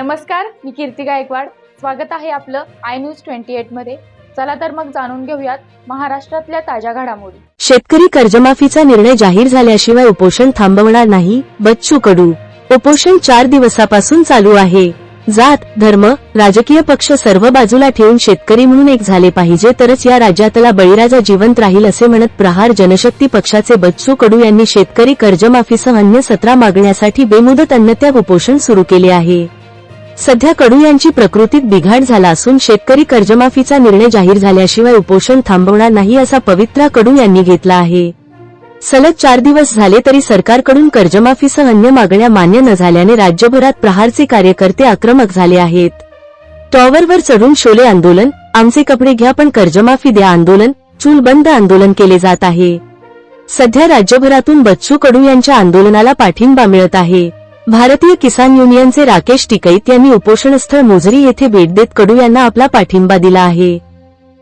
नमस्कार मी कीर्ती गायकवाड. स्वागत आहे आपलं आय न्यूज ट्वेंटी एटमध्ये. चला तर मग जाणून घेऊयात महाराष्ट्रातल्या ताज्या घडामोडी. शेतकरी कर्जमाफीचा निर्णय जाहीर झाल्याशिवाय उपोषण थांबवणार नाही बच्चू कडू उपोषण चार दिवसापासून चालू आहे. जात धर्म राजकीय पक्ष सर्व बाजूला ठेवून शेतकरी म्हणून एक झाले पाहिजे तरच या राज्यातला बळीराजा जिवंत राहील असे म्हणत प्रहार जनशक्ती पक्षाचे बच्चू कडू यांनी शेतकरी कर्जमाफीसह अन्य सतरा मागण्यासाठी बेमुदत अन्नत्याग उपोषण सुरू केले आहे. सध्या कडू यांची प्रकृतीत बिघाड झाला असून शेतकरी कर्जमाफीचा निर्णय जाहीर झाल्याशिवाय उपोषण थांबवणार नाही असा पवित्रा कडू यांनी घेतला आहे. सलग चार दिवस झाले तरी सरकारकडून कर्जमाफीसह अन्य मागण्या मान्य न झाल्याने राज्यभरात प्रहारचे कार्यकर्ते आक्रमक झाले आहेत. टॉवरवर चढून शोले आंदोलन आमचे कपडे घ्या पण कर्जमाफी द्या आंदोलन चूल बंद आंदोलन केले जात आहे. सध्या राज्यभरातून बच्चू कडू यांच्या आंदोलनाला पाठिंबा मिळत आहे. भारतीय किसान युनियनचे राकेश टिकैत यांनी उपोषणस्थळ मोझरी येथे भेट देत कडू यांना आपला पाठिंबा दिला आहे.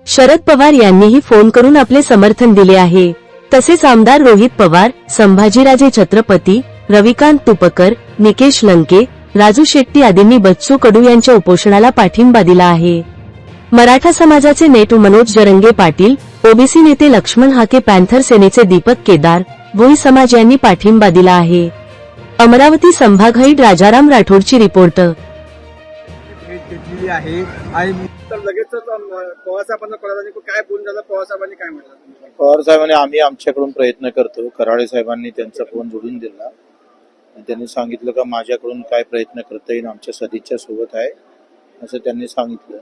शरद पवार यांनीही फोन करून आपले समर्थन दिले आहे. तसेच आमदार रोहित पवार संभाजीराजे छत्रपती रविकांत तुपकर निकेश लंके राजू शेट्टी आदींनी बच्चू कडू यांच्या उपोषणाला पाठिंबा दिला आहे. मराठा समाजाचे नेटू मनोज जरंगे पाटील ओबीसी नेते लक्ष्मण हाके पॅन्थर सेनेचे दीपक केदार भोई समाज यांनी पाठिंबा दिला आहे. अमरावती संभागहीड राजाराम राठोडची रिपोर्ट. भेट घेतलेली आहे. आणि तर लगेचच अं, पवारसाहेबांना कळालं काय बोलून झालं? पवारसाहेबांनी काय म्हटलं? पवार साहेबांनी आम्ही आमच्याकडून प्रयत्न करतो. कराळे साहेबांनी त्यांचा फोन जोडून दिला. आणि त्यांनी सांगितलं का माझ्याकडून काय प्रयत्न करता येईल आमच्या सदिच्छा सोबत आहे असं त्यांनी सांगितलं.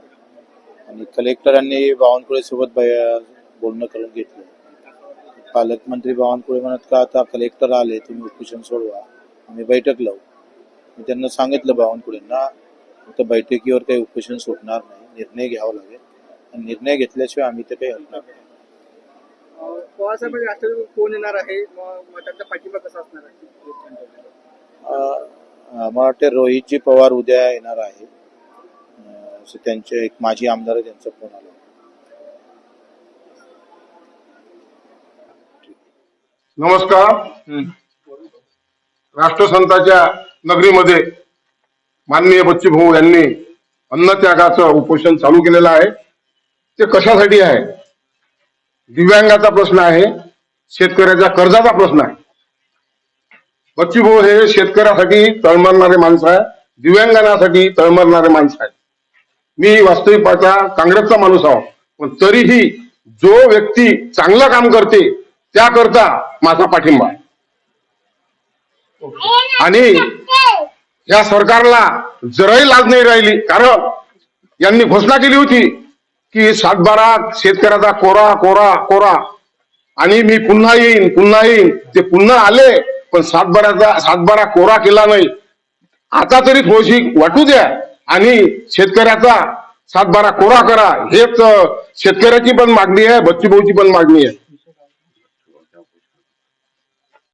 आणि कलेक्टरांनी बावनकुळे सोबत बोलणं करून घेतलं. पालकमंत्री बावनकुळे म्हणत का आता कलेक्टर आले तुम्ही उपोषण सोडवा. आम्ही बैठक लावू. मी त्यांना सांगितलं बावनकुळेंना तर बैठकीवर काही उपोषण सुटणार नाही. निर्णय घ्यावा लागेल. आणि निर्णय घेतल्याशिवाय आम्ही ते काही हलणार नाही. कोण येणार आहे? मग मग त्यांचा पाठिंबा कसा असणार आहे? अं, मला वाटते रोहितजी पवार उद्या येणार आहे. असं त्यांचे एक माजी आमदार आहे, त्यांचा फोन आला. नमस्कार. राष्ट्रसंताच्या नगरीमध्ये माननीय बच्चू भाऊ यांनी अन्नत्यागाचं उपोषण चालू केलेलं आहे. ते कशासाठी आहे? दिव्यांगाचा प्रश्न आहे शेतकऱ्याच्या कर्जाचा प्रश्न आहे. बच्चू भाऊ हे शेतकऱ्यासाठी तळमळणारे माणसं आहे दिव्यांगांसाठी तळमळणारे माणसं आहे मी वास्तविक पाहता काँग्रेसचा माणूस आहो पण तरीही जो व्यक्ती चांगलं काम करते त्याकरता माझा पाठिंबा आहे. आणि या सरकारला जराही लाज नाही राहिली कारण यांनी घोषणा केली होती की सातबारा शेतकऱ्याचा कोरा कोरा कोरा. आणि मी पुन्हा येईन पुन्हा येईन. ते पुन्हा आले पण सातबाराचा सातबारा कोरा केला नाही. आता तरी थोडीशी वाटू द्या आणि शेतकऱ्याचा सातबारा कोरा करा. हेच शेतकऱ्याची पण मागणी आहे बच्चूभाऊची पण मागणी आहे.